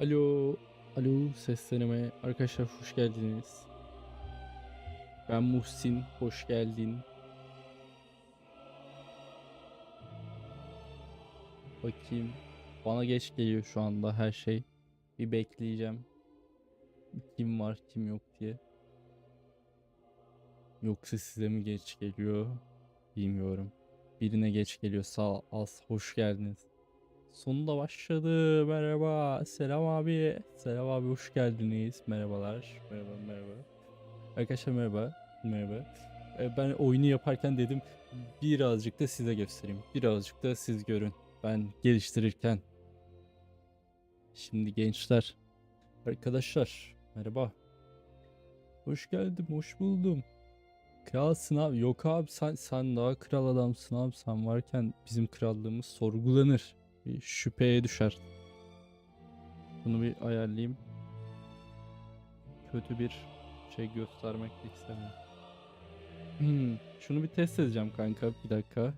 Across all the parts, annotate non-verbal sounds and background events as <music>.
Alo, alo sesleneme. Arkadaşlar hoş geldiniz. Ben Muhsin, hoş geldin. Bakayım. Bana geç geliyor şu anda her şey. Bir bekleyeceğim. Kim var, kim yok diye. Yoksa size mi geç geliyor? Bilmiyorum. Birine geç geliyor. Sağ az hoş geldiniz. Sonunda başladı. Merhaba. Selam abi. Selam abi hoş geldiniz. Merhabalar. Merhaba merhaba. Arkadaşlar merhaba. Merhaba. Ee, Ben oyunu yaparken dedim birazcık da size göstereyim. Birazcık da siz görün. Ben geliştirirken. Şimdi gençler. Arkadaşlar merhaba. Hoş geldim. Hoş buldum. Kralsın abi. Yok abi sen sen daha kral adamsın abi. Sen varken bizim krallığımız sorgulanır bir şüpheye düşer. Bunu bir ayarlayayım. Kötü bir şey göstermek de istemiyorum. Hmm, şunu bir test edeceğim kanka. Bir dakika.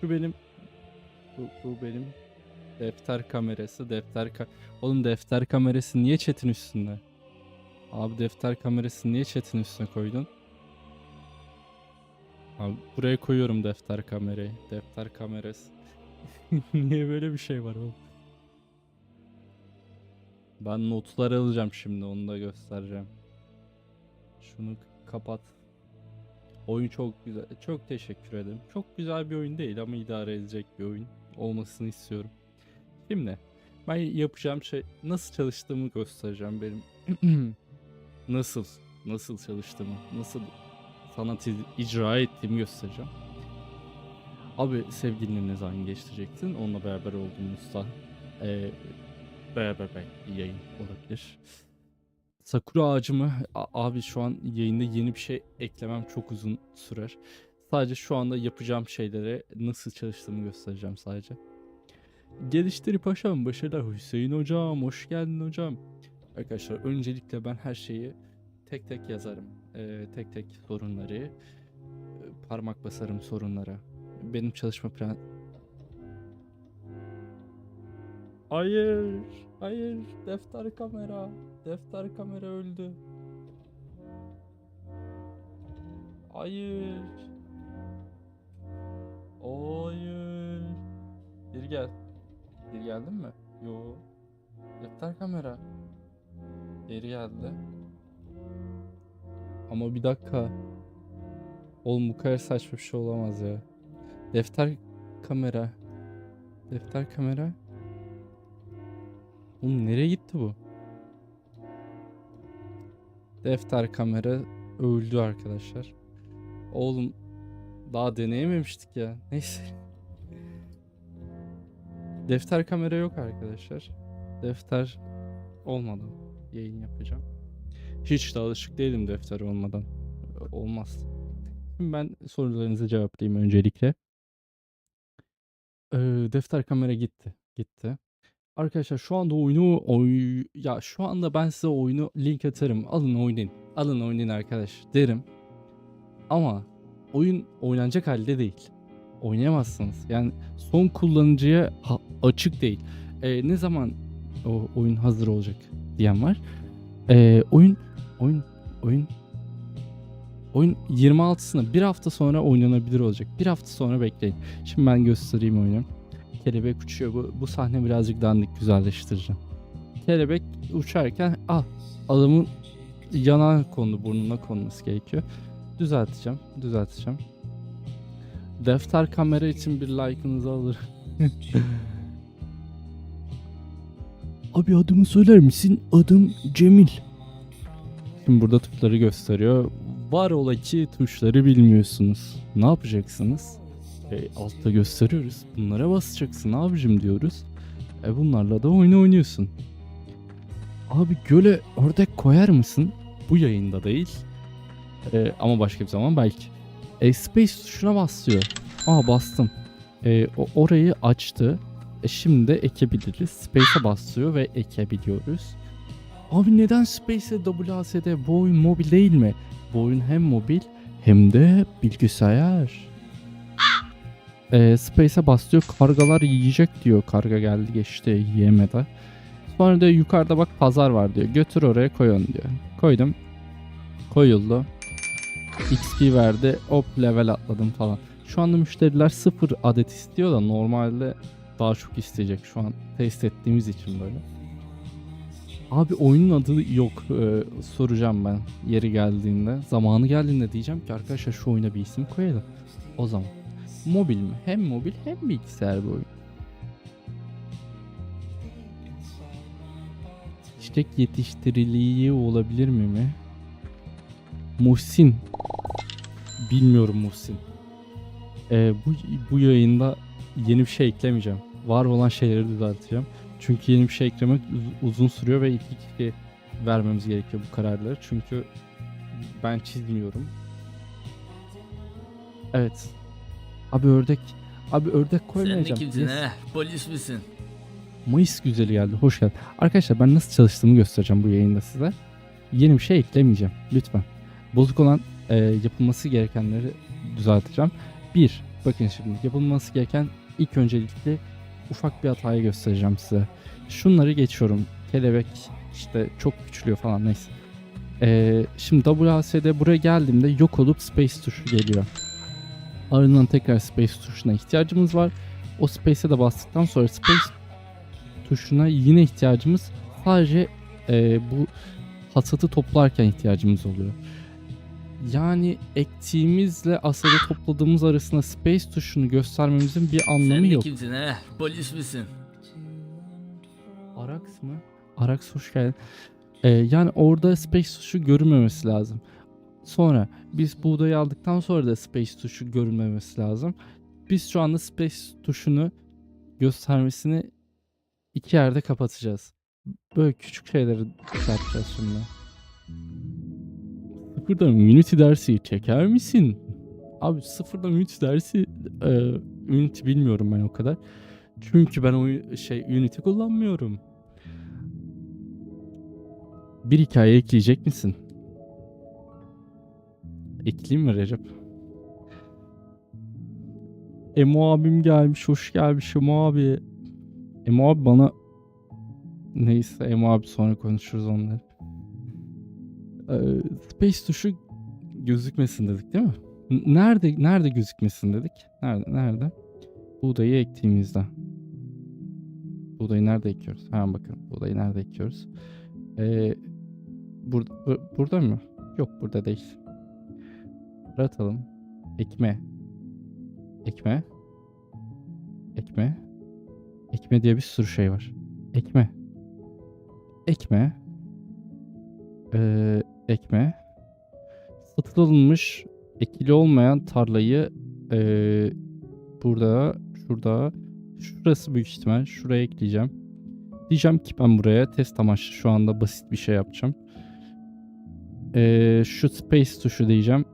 Şu benim bu, bu benim defter kamerası. Defter ka Oğlum defter kamerası niye chat'in üstünde? Abi defter kamerası niye chat'in üstüne koydun? Abi buraya koyuyorum defter kamerayı. Defter kamerası. <laughs> Niye böyle bir şey var oğlum? Ben notlar alacağım şimdi onu da göstereceğim. Şunu kapat. Oyun çok güzel. Çok teşekkür ederim. Çok güzel bir oyun değil ama idare edecek bir oyun olmasını istiyorum. Şimdi ben yapacağım şey nasıl çalıştığımı göstereceğim benim. <clears throat> nasıl nasıl çalıştığımı, nasıl sanat icra ettiğimi göstereceğim. Abi sevgilinle ne zaman geçtirecektin? Onunla beraber olduğumuzda eee beraber belki yayın olabilir. Sakura ağacımı A- abi şu an yayında yeni bir şey eklemem çok uzun sürer. Sadece şu anda yapacağım şeylere nasıl çalıştığımı göstereceğim sadece. Geliştirip paşam başarılar Hüseyin hocam hoş geldin hocam. Arkadaşlar öncelikle ben her şeyi tek tek yazarım. Eee, tek tek sorunları e, parmak basarım sorunlara benim çalışma plan... Hayır, hayır. Defter kamera. Defter kamera öldü. Hayır. Hayır. Geri gel. Geri geldin mi? Yo. Defter kamera. Geri geldi. Ama bir dakika. Oğlum bu kadar saçma bir şey olamaz ya. Defter kamera. Defter kamera. Oğlum nereye gitti bu? Defter kamera öldü arkadaşlar. Oğlum daha deneyememiştik ya. Neyse. Defter kamera yok arkadaşlar. Defter olmadı. Yayın yapacağım. Hiç de alışık değilim defter olmadan. Olmaz. Şimdi ben sorularınızı cevaplayayım öncelikle. Ee, defter kamera gitti. Gitti. Arkadaşlar şu anda oyunu oy ya şu anda ben size oyunu link atarım. Alın oynayın. Alın oynayın arkadaş derim. Ama oyun oynanacak halde değil. Oynayamazsınız. Yani son kullanıcıya ha- açık değil. Ee, ne zaman o oyun hazır olacak diyen var. Ee, oyun oyun oyun Oyun 26'sında bir hafta sonra oynanabilir olacak. Bir hafta sonra bekleyin. Şimdi ben göstereyim oyunu. Kelebek uçuyor. Bu, bu sahne birazcık dandik güzelleştireceğim. Kelebek uçarken ah adamın yana kondu burnuna konması gerekiyor. Düzelteceğim. Düzelteceğim. Defter kamera için bir like'ınızı alır. <laughs> Abi adımı söyler misin? Adım Cemil. Şimdi burada tuşları gösteriyor. Var ola ki tuşları bilmiyorsunuz. Ne yapacaksınız? E, altta gösteriyoruz. Bunlara basacaksın abicim diyoruz. E bunlarla da oyunu oynuyorsun. Abi göle ördek koyar mısın? Bu yayında değil. E, ama başka bir zaman belki. E, space tuşuna basıyor. Aa bastım. E, o, orayı açtı. E, şimdi ekebiliriz. Space'e basıyor ve ekebiliyoruz. Abi neden Space'e WASD bu oyun mobil değil mi? Bu oyun hem mobil hem de bilgisayar. Ee, Space'e basıyor kargalar yiyecek diyor. Karga geldi geçti yiyemedi. Sonra diyor yukarıda bak pazar var diyor. Götür oraya koy onu diyor. Koydum. Koyuldu. XP verdi. Hop level atladım falan. Şu anda müşteriler sıfır adet istiyor da normalde daha çok isteyecek şu an test ettiğimiz için böyle. Abi oyunun adı yok. Ee, soracağım ben yeri geldiğinde. Zamanı geldiğinde diyeceğim ki arkadaşlar şu oyuna bir isim koyalım. O zaman. Mobil mi? Hem mobil hem bilgisayar bir oyun. Çiçek yetiştiriliği olabilir mi mi? Muhsin. Bilmiyorum Muhsin. Ee, bu, bu yayında yeni bir şey eklemeyeceğim. Var olan şeyleri düzelteceğim. Çünkü yeni bir şey eklemek uz- uzun sürüyor ve iki kişi vermemiz gerekiyor bu kararları. Çünkü ben çizmiyorum. Evet. Abi ördek. Abi ördek Sen de koymayacağım. kimsin Yes. he? Polis misin? Mayıs güzeli geldi. Hoş geldin. Arkadaşlar ben nasıl çalıştığımı göstereceğim bu yayında size. Yeni bir şey eklemeyeceğim. Lütfen. Bozuk olan e, yapılması gerekenleri düzelteceğim. Bir, bakın şimdi yapılması gereken ilk öncelikle ufak bir hatayı göstereceğim size. Şunları geçiyorum. Kelebek işte çok küçülüyor falan neyse. E, şimdi WASD buraya geldiğimde yok olup space tuşu geliyor. Ardından tekrar space tuşuna ihtiyacımız var. O space'e de bastıktan sonra space tuşuna yine ihtiyacımız sadece e, bu hasadı toplarken ihtiyacımız oluyor. Yani ektiğimizle hasadı topladığımız arasında space tuşunu göstermemizin bir Sen anlamı de yok. kimsin he? Polis misin? Arax mı? Arax hoş geldin. Ee, yani orada space tuşu görünmemesi lazım. Sonra biz buğdayı aldıktan sonra da space tuşu görünmemesi lazım. Biz şu anda space tuşunu göstermesini iki yerde kapatacağız. Böyle küçük şeyleri şey yapacağız şimdi. Sıfırdan Unity dersi çeker misin? Abi sıfırdan Unity dersi e, Unity bilmiyorum ben o kadar. Çünkü ben o şey Unity kullanmıyorum. Bir hikaye ekleyecek misin? Ekleyeyim mi Recep? Emo abim gelmiş, hoş gelmiş Emo abi. Emo abi bana... Neyse Emo abi sonra konuşuruz onları. Ee, space tuşu gözükmesin dedik değil mi? Nerede nerede gözükmesin dedik? Nerede nerede? Buğdayı ektiğimizde. Buğdayı nerede ekiyoruz? Hemen bakın. Buğdayı nerede ekiyoruz? Ee, burada, bu- burada mı? Yok burada değil. Atalım. Ekme. Ekme. Ekme. Ekme diye bir sürü şey var. Ekme. Ekme. Ee, ekme. Satın ekili olmayan tarlayı ee, burada, şurada, şurası büyük ihtimal. Şuraya ekleyeceğim. Diyeceğim ki ben buraya test amaçlı şu anda basit bir şey yapacağım. Ee, şu space tuşu diyeceğim.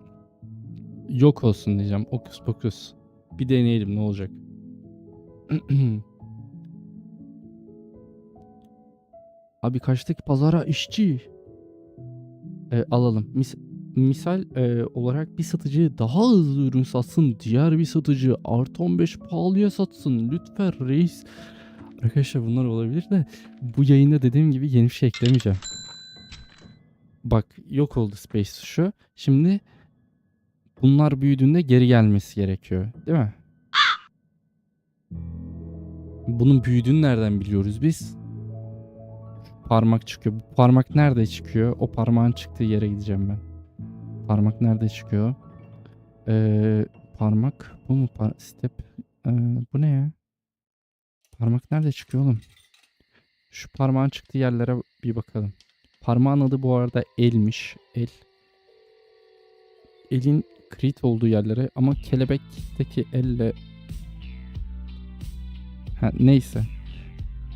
Yok olsun diyeceğim. Okus pokus. Bir deneyelim ne olacak. <clears throat> Abi kaçtık pazara işçi. Ee, alalım. Mis- misal e, olarak bir satıcı daha hızlı ürün satsın. Diğer bir satıcı artı 15 pahalıya satsın. Lütfen reis. Arkadaşlar bunlar olabilir de bu yayında dediğim gibi yeni bir şey eklemeyeceğim. Bak yok oldu space tuşu. Şimdi bunlar büyüdüğünde geri gelmesi gerekiyor. Değil mi? Bunun büyüdüğünü nereden biliyoruz biz? Parmak çıkıyor. Bu parmak nerede çıkıyor? O parmağın çıktığı yere gideceğim ben. Parmak nerede çıkıyor? Ee, parmak bu mu? Par- step. Ee, bu ne ya? Parmak nerede çıkıyor oğlum? Şu parmağın çıktığı yerlere bir bakalım. Parmağın adı bu arada elmiş. El. Elin crit olduğu yerlere ama kelebekteki elle ha, neyse.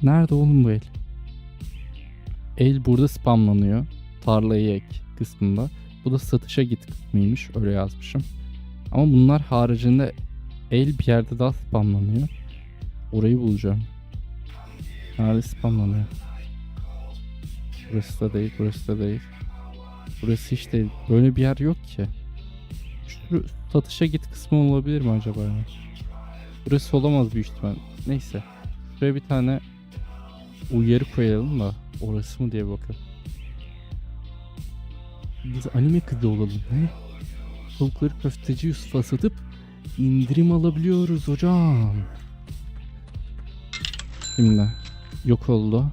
Nerede oğlum bu el? El burada spamlanıyor. Tarlayı ek kısmında. Bu da satışa git kısmıymış. Öyle yazmışım. Ama bunlar haricinde el bir yerde daha spamlanıyor. Orayı bulacağım. Nerede spamlanıyor? Burası da değil, burası da değil. Burası hiç değil. Böyle bir yer yok ki. Şu satışa git kısmı olabilir mi acaba ya? Burası olamaz büyük ihtimal. Neyse. Şuraya bir tane uyarı koyalım da orası mı diye bakalım. Biz anime kızı olalım. Ne? Tavukları köfteci Yusuf'a satıp indirim alabiliyoruz hocam. Şimdi yok oldu.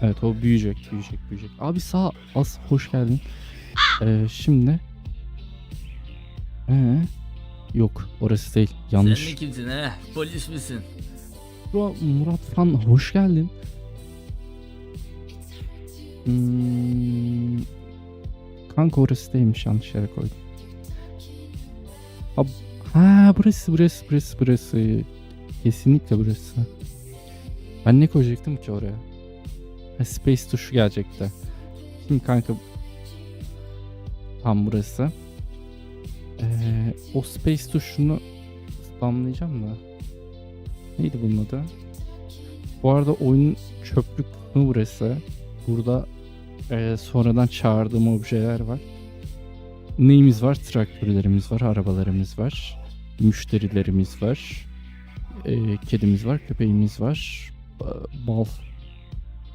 Evet o büyüyecek, büyüyecek, büyüyecek. Abi sağ az hoş geldin. Ee, şimdi ee, yok orası değil. Yanlış. Sen ne kimsin he? Polis misin? Murat, Murat Fan hoş geldin. Hmm, kanka orası değilmiş yanlış yere koydum. Ha, ha burası burası burası burası. Kesinlikle burası. Ben ne koyacaktım ki oraya? Ha, space tuşu gelecekti. Şimdi kanka tam burası. Ee, o space tuşunu spamlayacağım da. Neydi bunun adı? Bu arada oyunun çöplük kısmı burası. Burada eee, sonradan çağırdığım objeler var. Neyimiz var? Traktörlerimiz var, arabalarımız var, müşterilerimiz var, eee, kedimiz var, köpeğimiz var, ba- bal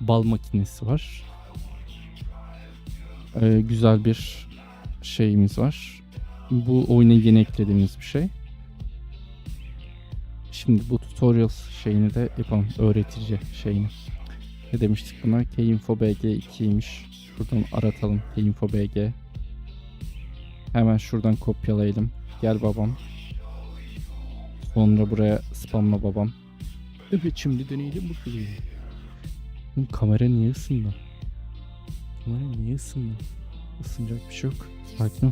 bal makinesi var. Eee, güzel bir şeyimiz var. Bu oyuna yeni eklediğimiz bir şey. Şimdi bu tutorial şeyini de yapalım. Öğretici şeyini. Ne demiştik buna? Kinfo BG2'ymiş. Şuradan aratalım. Kinfo BG. Hemen şuradan kopyalayalım. Gel babam. Sonra buraya spamla babam. Evet şimdi deneyelim bakalım. Oğlum kamera niye ısındı? Kamera niye ısındı? Isınacak bir şey yok. Sakin ol.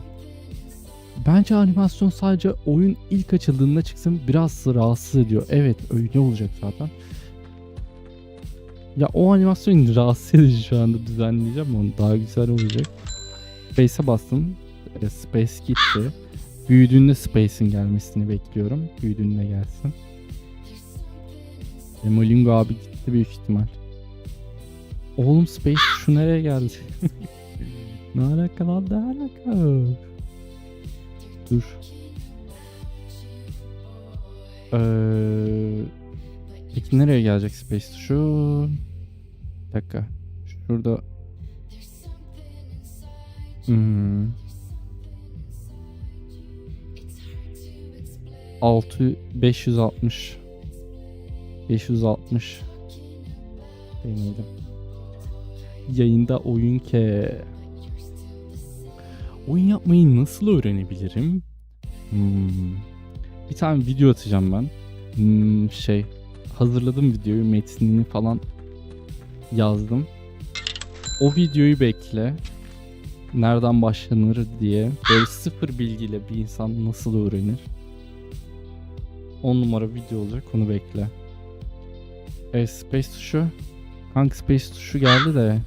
Bence animasyon sadece oyun ilk açıldığında çıksın biraz rahatsız ediyor. Evet öyle olacak zaten. Ya o animasyon <laughs> rahatsız edici şu anda düzenleyeceğim onu daha güzel olacak. Space'e bastım. E, Space gitti. Büyüdüğünde Space'in gelmesini bekliyorum. Büyüdüğünde gelsin. Demolingo abi gitti büyük ihtimal. Oğlum Space şu nereye geldi? <laughs> ne alaka lan ne alaka? Dur. Ee, peki nereye gelecek space tuşu? Bir dakika. Şurada. Hmm. 6 560 560 deneyelim. Yayında oyun ke. Oyun yapmayı nasıl öğrenebilirim? Hmm. Bir tane video atacağım ben. Hmm, şey hazırladım videoyu metnini falan yazdım. O videoyu bekle. Nereden başlanır diye. Böyle sıfır bilgiyle bir insan nasıl öğrenir? 10 numara video olacak onu bekle. E, space tuşu. Kanka space tuşu geldi de.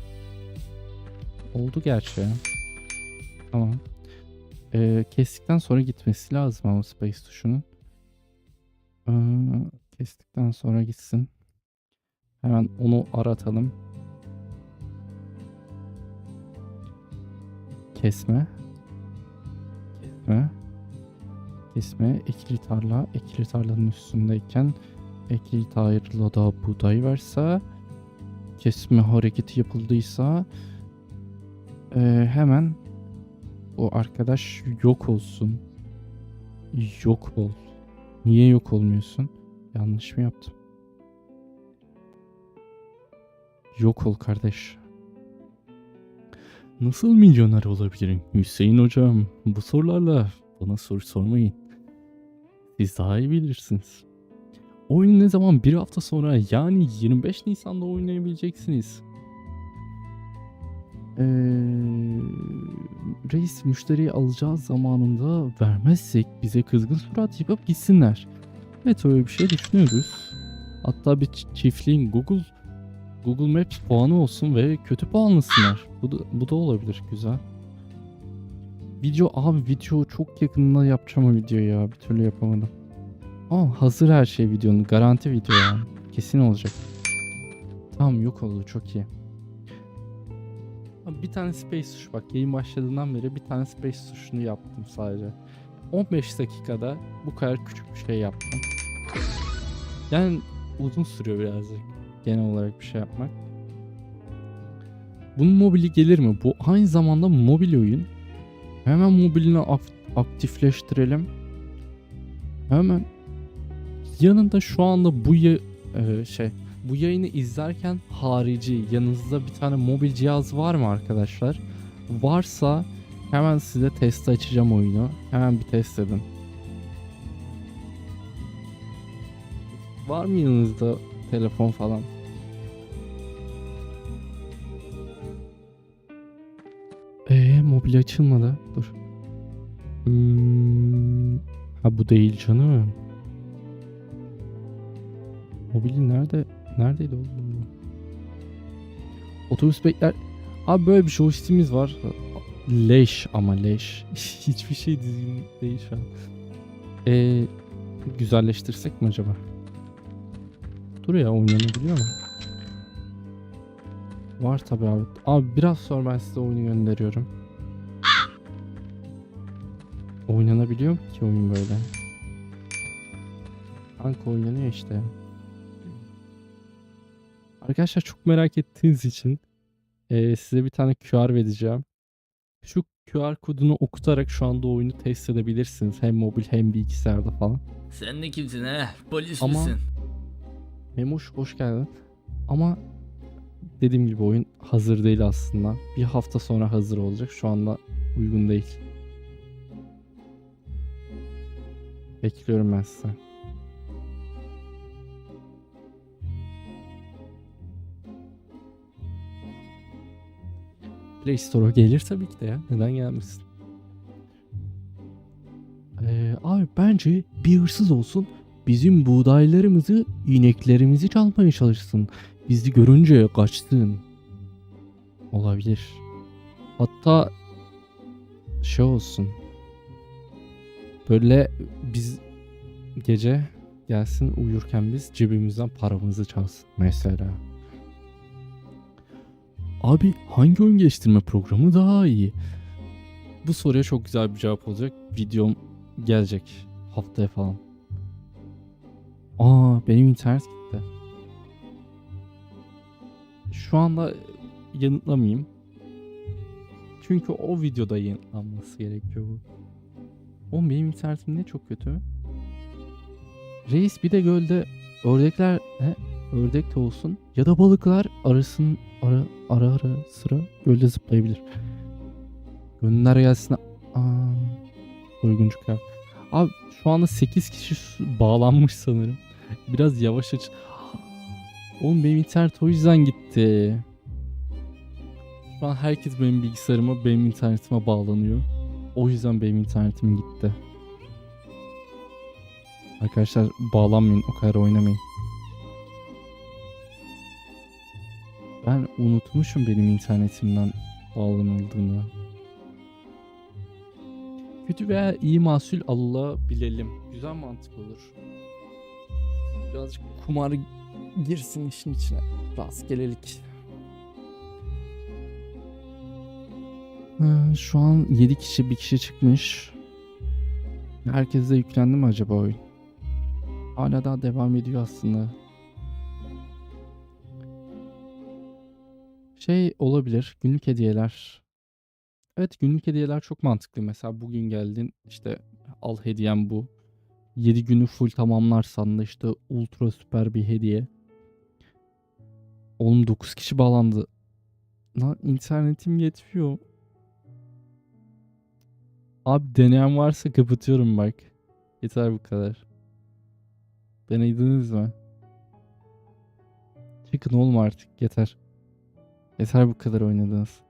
Oldu gerçi. Tamam. Ee, kestikten sonra gitmesi lazım ama space tuşunun. Ee, kestikten sonra gitsin. Hemen onu aratalım. Kesme. Kesme. Kesme. Ekili tarla. Ekili tarlanın üstündeyken ekili tarlada buğday varsa kesme hareketi yapıldıysa ee, hemen o arkadaş yok olsun. Yok ol. Niye yok olmuyorsun? Yanlış mı yaptım? Yok ol kardeş. Nasıl milyoner olabilirim? Hüseyin hocam bu sorularla bana soru sormayın. Siz daha iyi bilirsiniz. Oyunu ne zaman bir hafta sonra yani 25 Nisan'da oynayabileceksiniz. Ee, reis müşteriyi alacağız zamanında vermezsek bize kızgın surat yapıp gitsinler. Evet öyle bir şey düşünüyoruz. Hatta bir çiftliğin Google Google Maps puanı olsun ve kötü puanlısınlar. Bu da, bu da olabilir güzel. Video abi video çok yakında yapacağım o videoyu ya bir türlü yapamadım. Aa hazır her şey videonun garanti video yani. Kesin olacak. Tamam yok oldu çok iyi. Bir tane space tuşu bak yayın başladığından beri bir tane space tuşunu yaptım sadece. 15 dakikada bu kadar küçük bir şey yaptım. Yani uzun sürüyor birazcık. Genel olarak bir şey yapmak. Bunun mobili gelir mi? Bu aynı zamanda mobil oyun. Hemen mobilini ak- aktifleştirelim. Hemen yanında şu anda bu ya- e, şey bu yayını izlerken harici yanınızda bir tane mobil cihaz var mı arkadaşlar? Varsa hemen size test açacağım oyunu. Hemen bir test edin. Var mı yanınızda telefon falan? Ee mobil açılmadı. Dur. Hmm, ha bu değil canım. Mobili nerede? Neredeydi oğlum? Otobüs bekler. Abi böyle bir joystick'imiz var. Leş ama leş. <laughs> Hiçbir şey düzgün değil şu an. Ee, güzelleştirsek mi acaba? Dur ya oynanabiliyor mu? Var tabi abi. Abi biraz sonra ben size oyunu gönderiyorum. Oynanabiliyor mu ki oyun böyle? Kanka oynanıyor işte. Arkadaşlar çok merak ettiğiniz için eee, size bir tane QR vereceğim. Şu QR kodunu okutarak şu anda oyunu test edebilirsiniz. Hem mobil hem bilgisayarda falan. Sen de kimsin he? Polis Ama- misin? Memoş hoş geldin. Ama dediğim gibi oyun hazır değil aslında. Bir hafta sonra hazır olacak. Şu anda uygun değil. Bekliyorum ben size. Play Store'a gelir tabii ki de ya. Neden gelmesin? Ee, abi bence bir hırsız olsun bizim buğdaylarımızı, ineklerimizi çalmaya çalışsın. Bizi görünce kaçsın. Olabilir. Hatta şey olsun. Böyle biz gece gelsin uyurken biz cebimizden paramızı çalsın mesela. Abi hangi oyun geliştirme programı daha iyi? Bu soruya çok güzel bir cevap olacak. Videom gelecek haftaya falan. Aa benim internet gitti. Şu anda yanıtlamayayım. Çünkü o videoda yanıtlanması gerekiyor bu. Oğlum benim internetim ne çok kötü. Reis bir de gölde ördekler he, ördek de olsun ya da balıklar arasın ara ara ara sıra gölde zıplayabilir. Gönüller gelsin. Aa, uyguncuk ya. Abi şu anda 8 kişi bağlanmış sanırım. Biraz yavaş aç. Oğlum benim internet o yüzden gitti. Şu an herkes benim bilgisayarıma, benim internetime bağlanıyor. O yüzden benim internetim gitti. Arkadaşlar bağlanmayın, o kadar oynamayın. Ben unutmuşum benim internetimden bağlanıldığını. Kötü veya iyi mahsul alabilelim. Güzel mantık olur. Birazcık kumar girsin işin içine. Rastgelelik. Şu an 7 kişi bir kişi çıkmış. Herkese yüklendi mi acaba oyun? Hala daha devam ediyor aslında. Şey olabilir. Günlük hediyeler. Evet günlük hediyeler çok mantıklı. Mesela bugün geldin işte al hediyem bu. 7 günü full tamamlarsan da işte ultra süper bir hediye. Oğlum 9 kişi bağlandı. Lan internetim yetmiyor. Abi deneyen varsa kapatıyorum bak. Yeter bu kadar. Denediniz mi? Çıkın oğlum artık yeter. Yeter bu kadar oynadınız.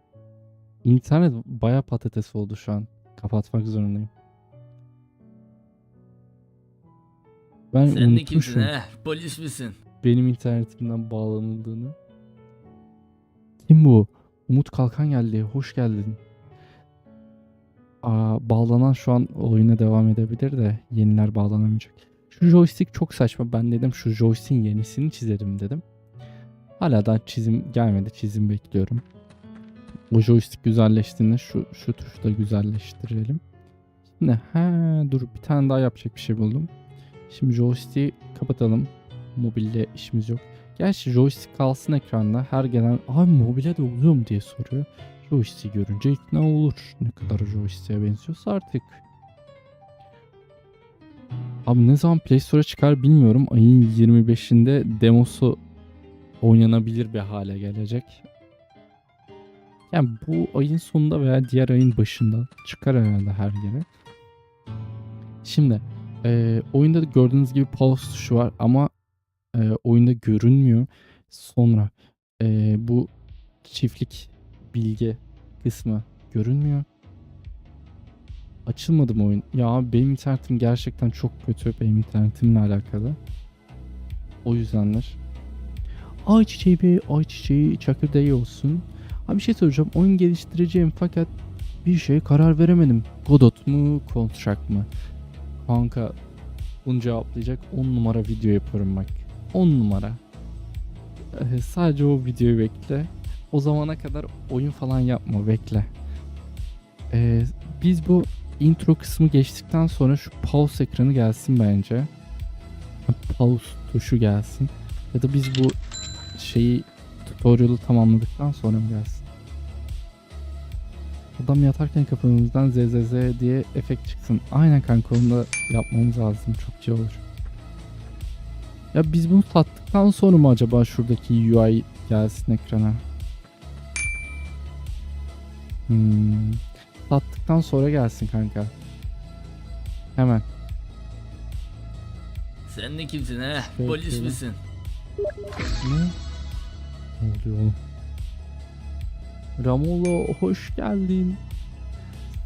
İnternet baya patates oldu şu an. Kapatmak zorundayım. Ben Sen de kimsin unutmuşum he? Polis misin? benim internetimden bağlanıldığını. Kim bu? Umut Kalkan geldi. Hoş geldin. Aa, bağlanan şu an oyuna devam edebilir de yeniler bağlanamayacak. Şu joystick çok saçma. Ben dedim şu joystick'in yenisini çizerim dedim. Hala daha çizim gelmedi. Çizim bekliyorum. O joystick güzelleştiğinde şu şu tuşu da güzelleştirelim. Şimdi he dur bir tane daha yapacak bir şey buldum. Şimdi joystick'i kapatalım. Mobille işimiz yok. Gerçi joystick kalsın ekranda. Her gelen abi mobile de oluyor mu diye soruyor. Joystick görünce ikna olur. Ne kadar joystick'e benziyorsa artık. Abi ne zaman Play Store'a çıkar bilmiyorum. Ayın 25'inde demosu oynanabilir bir hale gelecek. Yani bu ayın sonunda veya diğer ayın başında çıkar herhalde her yere. Şimdi e, oyunda da gördüğünüz gibi pause tuşu var ama e, oyunda görünmüyor. Sonra e, bu çiftlik bilgi kısmı görünmüyor. Açılmadı mı oyun? Ya benim internetim gerçekten çok kötü benim internetimle alakalı. O yüzdendir. Ay çiçeği be, ay çiçeği çakırdeği olsun. Ha bir şey soracağım. Oyun geliştireceğim fakat bir şeye karar veremedim. Godot mu, Construct mı? Kanka bunu cevaplayacak 10 numara video yaparım bak. 10 numara. Ee, sadece o videoyu bekle. O zamana kadar oyun falan yapma bekle. Ee, biz bu intro kısmı geçtikten sonra şu pause ekranı gelsin bence. Pause tuşu gelsin. Ya da biz bu şeyi tutorial'ı tamamladıktan sonra mı gelsin? Adam yatarken kafamızdan ZZZ diye efekt çıksın. Aynen kanka onu da yapmamız lazım. Çok iyi olur. Ya biz bunu sattıktan sonra mı acaba şuradaki UI gelsin ekrana? Hmm. Sattıktan sonra gelsin kanka. Hemen. Sen de kimsin? Peki. Polis misin? Ne? Ne? Ramolo hoş geldin.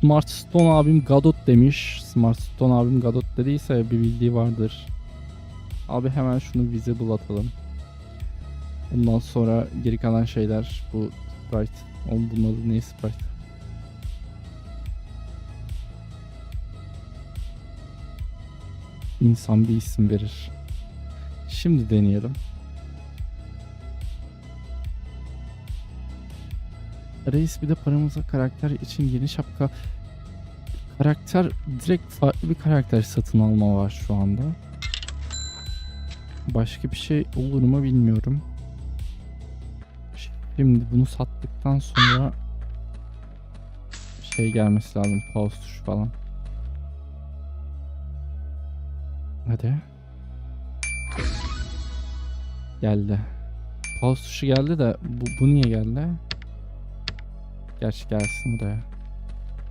Smart Stone abim Gadot demiş. Smart Stone abim Gadot dediyse bir bildiği vardır. Abi hemen şunu visible atalım. Ondan sonra geri kalan şeyler bu Sprite. Oğlum bunun adı ne Sprite? İnsan bir isim verir. Şimdi deneyelim. Reis bir de paramıza karakter için yeni şapka karakter direkt farklı bir karakter satın alma var şu anda. Başka bir şey olur mu bilmiyorum. Şimdi bunu sattıktan sonra şey gelmesi lazım pause tuşu falan. Hadi. Geldi. Pause tuşu geldi de bu, bu niye geldi? Gerçi gelsin buraya.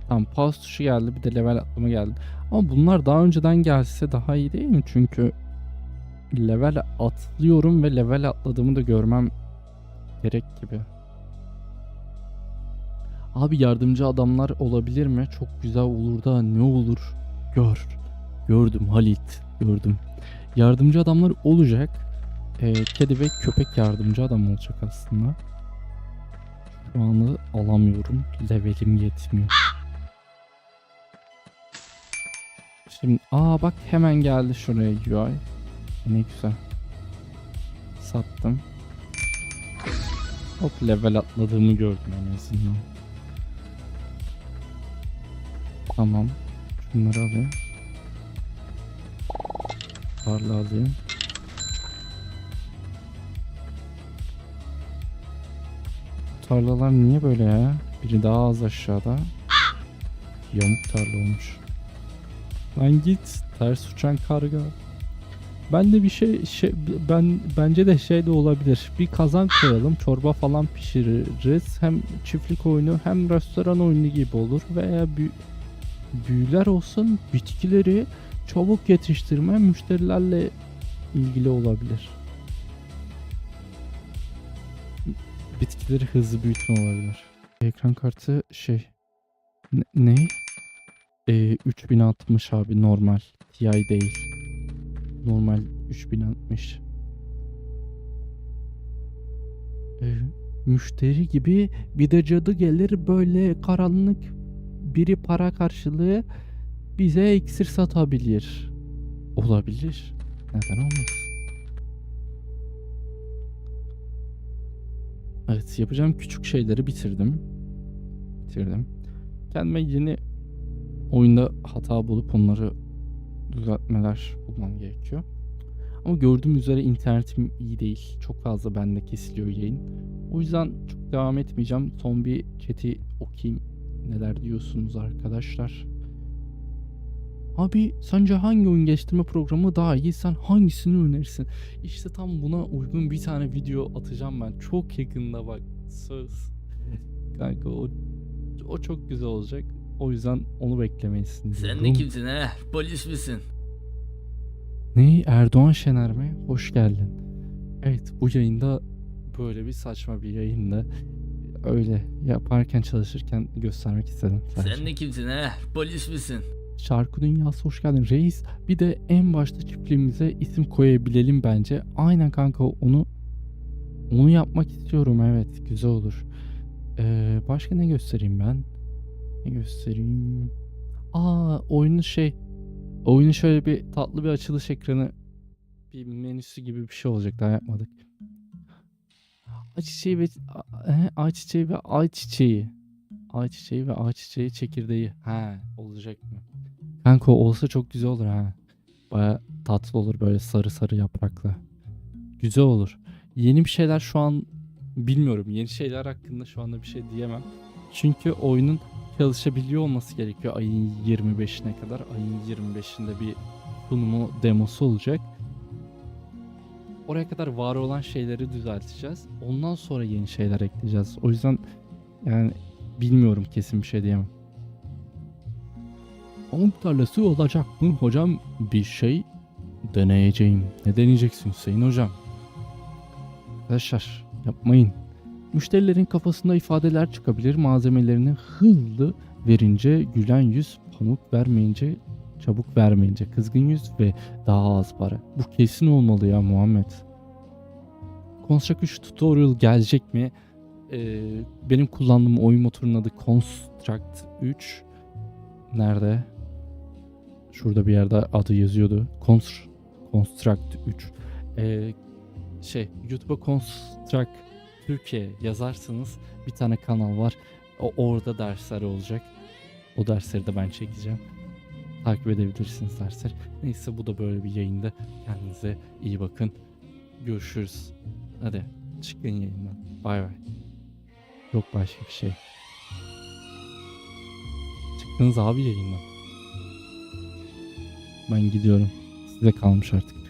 Tamam pause tuşu geldi bir de level atlama geldi. Ama bunlar daha önceden gelse daha iyi değil mi? Çünkü level atlıyorum ve level atladığımı da görmem gerek gibi. Abi yardımcı adamlar olabilir mi? Çok güzel olur da ne olur? Gör. Gördüm Halit. Gördüm. Yardımcı adamlar olacak. Ee, kedi ve köpek yardımcı adam olacak aslında. Şu anda alamıyorum. Levelim yetmiyor. Şimdi aa bak hemen geldi şuraya UI. Ne güzel. Sattım. Hop level atladığımı gördüm en azından. Tamam. Şunları alayım. Parla alayım. Tarlalar niye böyle ya? Biri daha az aşağıda. Yamuk tarla olmuş. Lan git. Ters uçan karga. Ben de bir şey, şey ben bence de şey de olabilir. Bir kazan koyalım, çorba falan pişiririz. Hem çiftlik oyunu hem restoran oyunu gibi olur veya büy büyüler olsun, bitkileri çabuk yetiştirme müşterilerle ilgili olabilir. Bitkileri hızlı büyütme olabilir. Ekran kartı şey ne? ne? Ee, 3060 abi normal. TI değil. Normal 3060. Ee, müşteri gibi bir de cadı gelir böyle karanlık biri para karşılığı bize iksir satabilir. Olabilir. Neden olmasın? Evet yapacağım küçük şeyleri bitirdim. Bitirdim. Kendime yeni oyunda hata bulup onları düzeltmeler bulmam gerekiyor. Ama gördüğüm üzere internetim iyi değil. Çok fazla bende kesiliyor yayın. O yüzden çok devam etmeyeceğim. Son bir chat'i okuyayım. Neler diyorsunuz arkadaşlar? Abi sence hangi oyun geliştirme programı daha iyi? Sen hangisini önerirsin? İşte tam buna uygun bir tane video atacağım ben. Çok yakında bak. Söz. <laughs> Kanka o, o çok güzel olacak. O yüzden onu beklemeyisin Sen de kimsin he? Polis misin? Ne? Erdoğan Şener mi? Hoş geldin. Evet bu yayında böyle bir saçma bir yayında öyle yaparken çalışırken göstermek istedim. sadece. Sen de kimsin he? Polis misin? Şarkı dünyası hoş geldin reis. Bir de en başta çiftliğimize isim koyabilelim bence. Aynen kanka onu onu yapmak istiyorum evet güzel olur. Ee, başka ne göstereyim ben? Ne göstereyim? Aa oyunun şey oyunun şöyle bir tatlı bir açılış ekranı bir menüsü gibi bir şey olacak daha yapmadık. Ayçiçeği ve ayçiçeği ve ayçiçeği. Ayçiçeği ve ayçiçeği çekirdeği. Ha olacak mı? Kanka olsa çok güzel olur ha. Baya tatlı olur böyle sarı sarı yapraklı. Güzel olur. Yeni bir şeyler şu an bilmiyorum. Yeni şeyler hakkında şu anda bir şey diyemem. Çünkü oyunun çalışabiliyor olması gerekiyor ayın 25'ine kadar. Ayın 25'inde bir sunumu demosu olacak. Oraya kadar var olan şeyleri düzelteceğiz. Ondan sonra yeni şeyler ekleyeceğiz. O yüzden yani bilmiyorum kesin bir şey diyemem. Avuk tarlası olacak mı hocam? Bir şey deneyeceğim. Ne deneyeceksin Hüseyin hocam? Arkadaşlar yapmayın. Müşterilerin kafasında ifadeler çıkabilir. Malzemelerini hızlı verince gülen yüz, pamuk vermeyince, çabuk vermeyince kızgın yüz ve daha az para. Bu kesin olmalı ya Muhammed. Construct 3 tutorial gelecek mi? Ee, benim kullandığım oyun motorunun adı Construct 3. Nerede? Şurada bir yerde adı yazıyordu. Constr Construct 3. Ee, şey YouTube'a Construct Türkiye yazarsanız bir tane kanal var. O orada dersler olacak. O dersleri de ben çekeceğim. Takip edebilirsiniz dersler. Neyse bu da böyle bir yayında. Kendinize iyi bakın. Görüşürüz. Hadi çıkın yayından. Bay bay. Yok başka bir şey. Çıktınız abi yayından. Ben gidiyorum. Size kalmış artık.